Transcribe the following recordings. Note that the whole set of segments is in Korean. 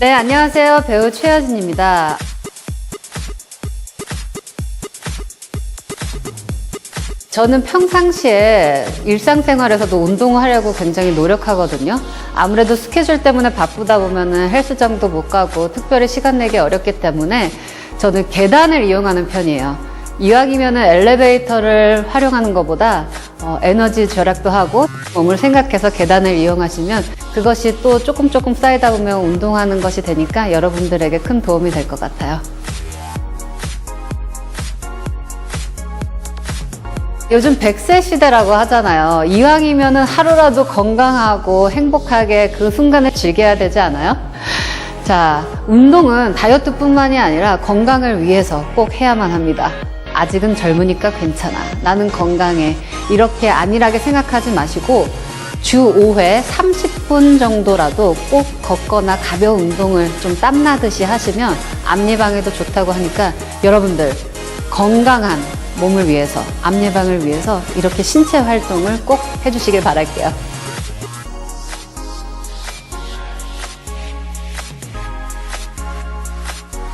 네, 안녕하세요. 배우 최여진입니다. 저는 평상시에 일상생활에서도 운동하려고 굉장히 노력하거든요. 아무래도 스케줄 때문에 바쁘다 보면은 헬스장도 못 가고 특별히 시간 내기 어렵기 때문에 저는 계단을 이용하는 편이에요. 이왕이면은 엘리베이터를 활용하는 것보다 어, 에너지 절약도 하고 몸을 생각해서 계단을 이용하시면 그것이 또 조금 조금 쌓이다 보면 운동하는 것이 되니까 여러분들에게 큰 도움이 될 것 같아요. 요즘 100세 시대라고 하잖아요. 이왕이면은 하루라도 건강하고 행복하게 그 순간을 즐겨야 되지 않아요? 자, 운동은 다이어트뿐만이 아니라 건강을 위해서 꼭 해야만 합니다. 아직은 젊으니까 괜찮아. 나는 건강해. 이렇게 안일하게 생각하지 마시고 주 5회 30분 정도라도 꼭 걷거나 가벼운 운동을 좀 땀나듯이 하시면 암 예방에도 좋다고 하니까 여러분들 건강한 몸을 위해서, 암 예방을 위해서 이렇게 신체 활동을 꼭 해주시길 바랄게요.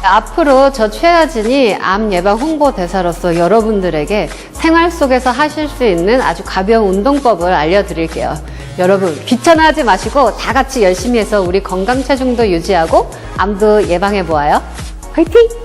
앞으로 저 최하진이 암 예방 홍보 대사로서 여러분들에게 생활 속에서 하실 수 있는 아주 가벼운 운동법을 알려드릴게요. 여러분 귀찮아하지 마시고 다 같이 열심히 해서 우리 건강 체중도 유지하고 암도 예방해 보아요. 화이팅!